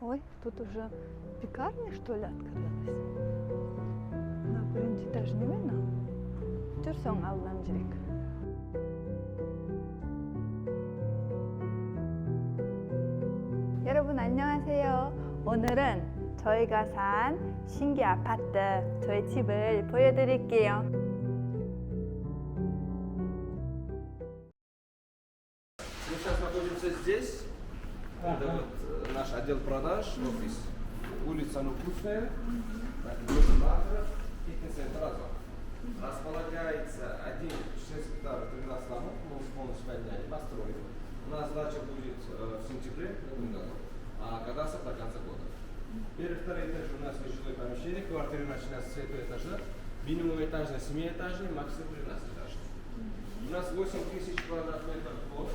Ой, тут уже пекарня, что ли, открылась? На birinci этаж не видно? Жүрсөң алдан жүрек. 여러분 안녕하세요. 오늘은 저희가 산 신기 아파트 저희 집을 보여드릴게요. Отдел продаж, офис. Улица Нукусная, фитнес-центр Азов. Располагается 1 6 гектаров 13 домов, мы полностью подняли, построили. У нас дача будет э, в сентябре в этом году, а кадастр до конца года. Первый, второй этаж у нас жилое помещение, квартиры начинаются с этого этажа, минимум этаж на 7 этажей, максимум 13 этажей. У нас 8 тысяч квадратных метров двор.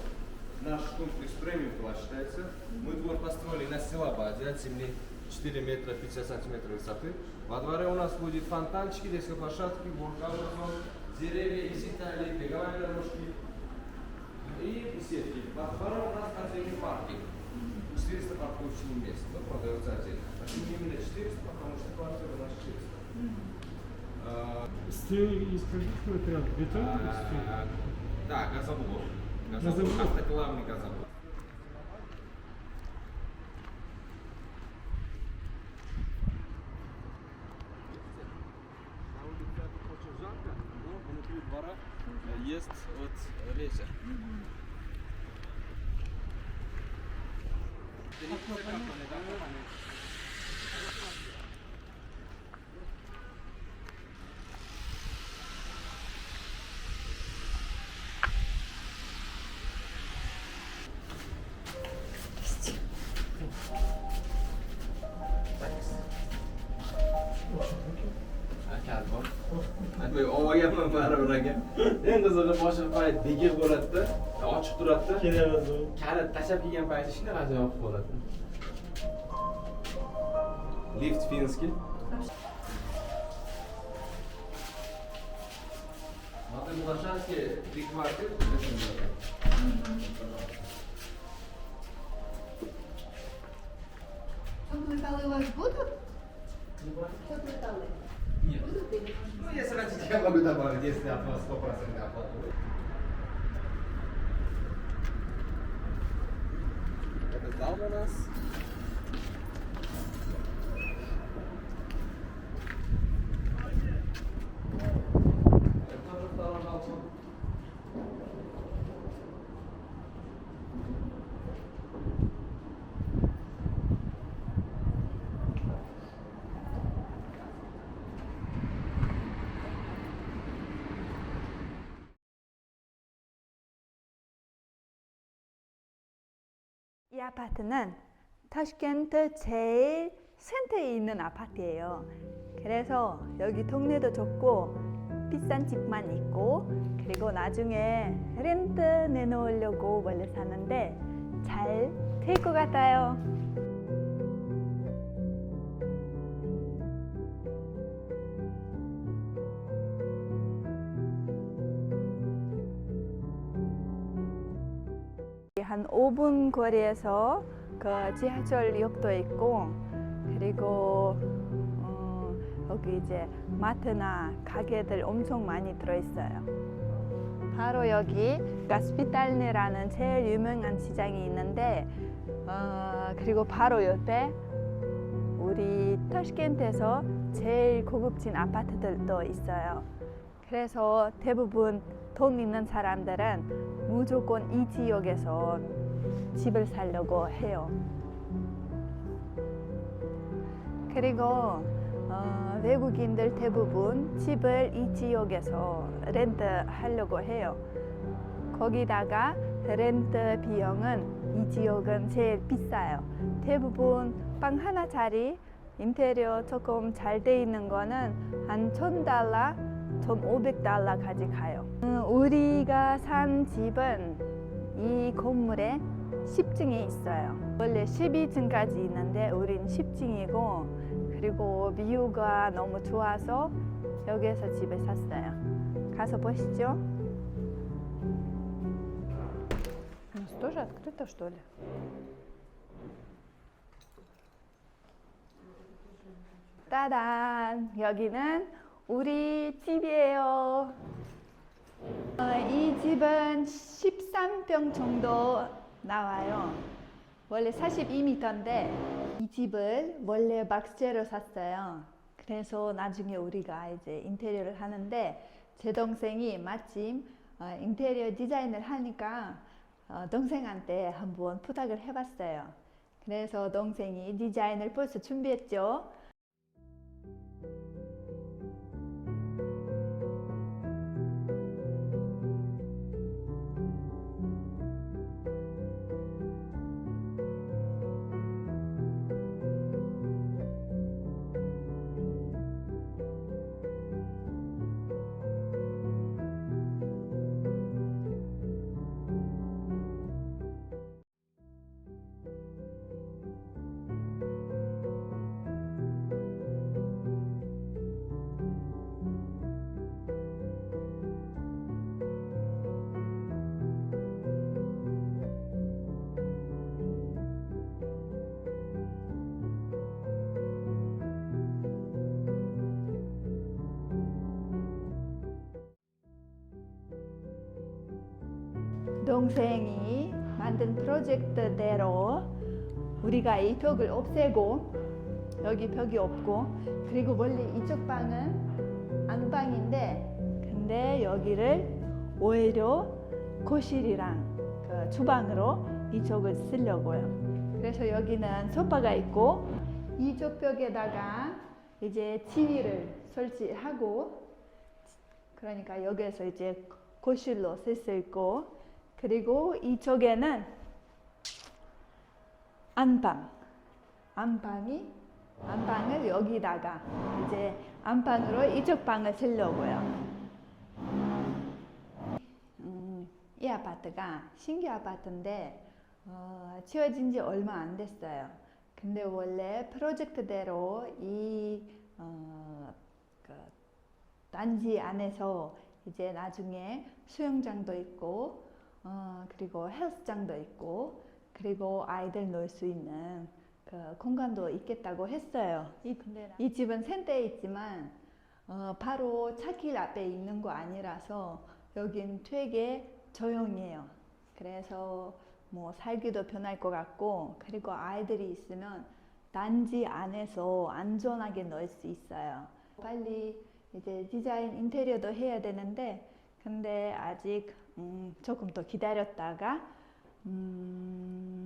Наш комплекс премиум класс считается. Мы двор построили на стилобаде от земли 4 метра 50 сантиметров высоты. Во дворе у нас будет фонтанчики, детские площадки, воркаут зон, деревья из Италии, беговые дорожки и беседки. Во дворе у нас отдельный паркинг. 400 парковочных мест, но продается отдельно. Почему именно 400? Потому что квартира у нас 400. А, Стены из каких материалов? Бетон а, Да, газоблок. Газопровод. Газопровод. Автоглавный Есть вот ветер. Аквапоника. baribir aka. Eng qizig'i boshqa payt bekir bo'ladida, ochiq turadida. Kelemez o. Kalit tashlab kelgan payti shunaqa ajoyib bo'ladi. Lift finskiy. Могу Лошадки три квартиры. Тут металлы у вас будут? Тут металлы. Я могу добавить, если от вас 100% оплату. Это зал у нас. 아파트는 타슈켄트 제일 센터에 있는 아파트예요. 그래서 여기 동네도 좋고 비싼 집만 있고 그리고 나중에 렌트 내놓으려고 원래 사는데 잘 될 것 같아요. 한 5분 거리에서 그 지하철역도 있고 그리고 어, 여기 이제 마트나 가게들 엄청 많이 들어있어요. 바로 여기 가스피탈네라는 제일 유명한 시장이 있는데 어, 그리고 바로 옆에 우리 타슈켄트에서 제일 고급진 아파트들도 있어요. 그래서 대부분 돈 있는 사람들은 무조건 이 지역에서 집을 살려고 해요. 그리고 어, 외국인들 대부분 집을 이 지역에서 렌트 하려고 해요. 거기다가 렌트 비용은 이 지역은 제일 비싸요. 대부분 방 하나짜리 인테리어 조금 잘 돼 있는 거는 한 천 달러, 천 오백 달러까지 가요. 음, 우리가 산 집은 이 건물에 10층에 있어요. 원래 12층까지 있는데 우린 10층이고 그리고 뷰가 너무 좋아서 여기에서 집을 샀어요. 가서 보시죠. У нас тоже открыто, что ли? 따단 여기는 우리 집이에요. 어, 이 집은 13평 정도 나와요. 원래 42m인데 이 집을 원래 박스제로 샀어요. 그래서 나중에 우리가 이제 인테리어를 하는데 제 동생이 마침 어, 인테리어 디자인을 하니까 어, 동생한테 한번 부탁을 해봤어요. 그래서 동생이 디자인을 벌써 준비했죠. 동생이 만든 프로젝트대로 우리가 이 벽을 없애고 여기 벽이 없고 그리고 원래 이쪽 방은 안방인데 근데 여기를 오히려 거실이랑 그 주방으로 이쪽을 쓰려고요. 그래서 여기는 소파가 있고 이쪽 벽에다가 이제 TV를 설치하고 그러니까 여기에서 이제 거실로 쓸 수 있고 그리고 이쪽에는 안방 안방이 안방을 여기다가 이제 안방으로 이쪽 방을 쓰려고요. 음, 이 아파트가 신규 아파트인데 어, 지어진 지 얼마 안 됐어요. 근데 원래 프로젝트대로 이 어, 그 단지 안에서 이제 나중에 수영장도 있고 어, 그리고 헬스장도 있고 그리고 아이들 놀 수 있는 그 공간도 있겠다고 했어요. 이, 이 집은 센터에 있지만 어, 바로 차길 앞에 있는 거 아니라서 여긴 되게 조용해요. 그래서 뭐 살기도 편할 것 같고 그리고 아이들이 있으면 단지 안에서 안전하게 놀수 있어요. 빨리 이제 디자인 인테리어도 해야 되는데 근데 아직 음, 조금 더 기다렸다가 음,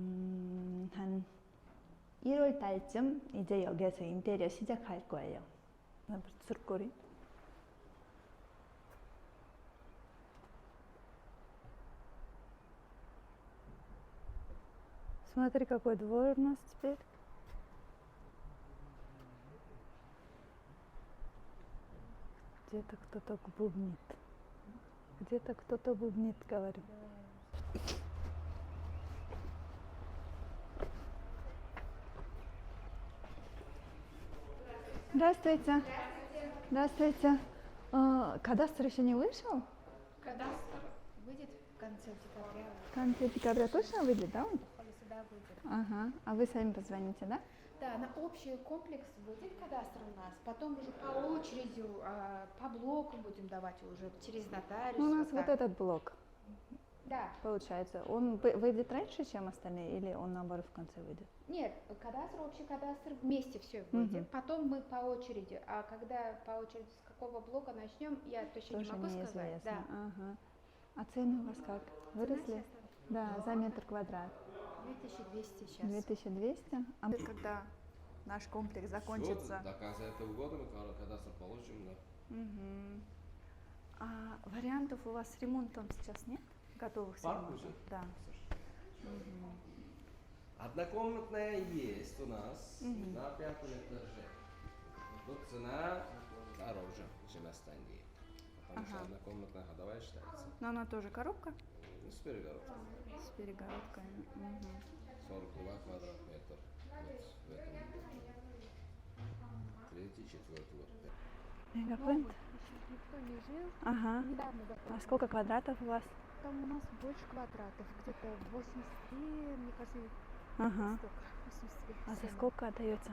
한 1월 달쯤 이제 여기에서 인테리어 시작할 거예요. surкори. Смотри, какой двор у нас теперь. Где-то кто-то бубнит. Где-то кто-то бубнит, говорю. Здравствуйте. Здравствуйте. А, кадастр еще не вышел? Кадастр выйдет в конце декабря. В конце декабря точно выйдет, да? он? Выйдет. Ага. А вы сами позвоните, да? Да, на общий комплекс выйдет кадастр у нас. Потом уже по очереди, а, по блоку будем давать уже через нотариус. Ну, у нас вот так. этот блок, Да. получается. Он вы- выйдет раньше, чем остальные, или он наоборот в конце выйдет? Нет, кадастр, общий кадастр вместе все выйдет. Потом мы по очереди. А когда по очереди с какого блока начнем, я точно Тоже не могу сказать. неизвестно. Да. Ага. А цены у вас как? Выросли? Да, за метр квадрат. 2200 сейчас. 2200. А когда наш комплекс закончится? до конца этого года мы када- кадастр получим, да. Мгм. А вариантов у вас с ремонтом сейчас нет? Готовых с Парк ремонтом? уже? Да. Мгм. Однокомнатная есть у нас Мгм. на пятом этаже. Тут цена дороже, чем остальные. Потому что Ага. однокомнатная ходовая считается. Но она тоже коробка Ну, с перегородкой. с перегородкой. Мгм. 42 квадрат метр. Вот в этом. Третий, четвертый, вот. Мегаплент? Никто не жил. Ага. Недавно А сколько квадратов у вас? Там у нас больше квадратов, где-то 83, мне кажется, Ага. сколько? 83. А за 7. сколько отдается?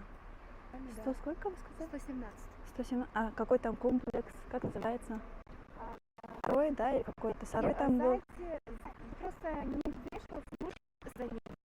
Сто сколько вы сказали? 117. 117. А какой там комплекс? Как называется? второй, да, и какой-то второй там был. Просто не вешал, слушал за ним.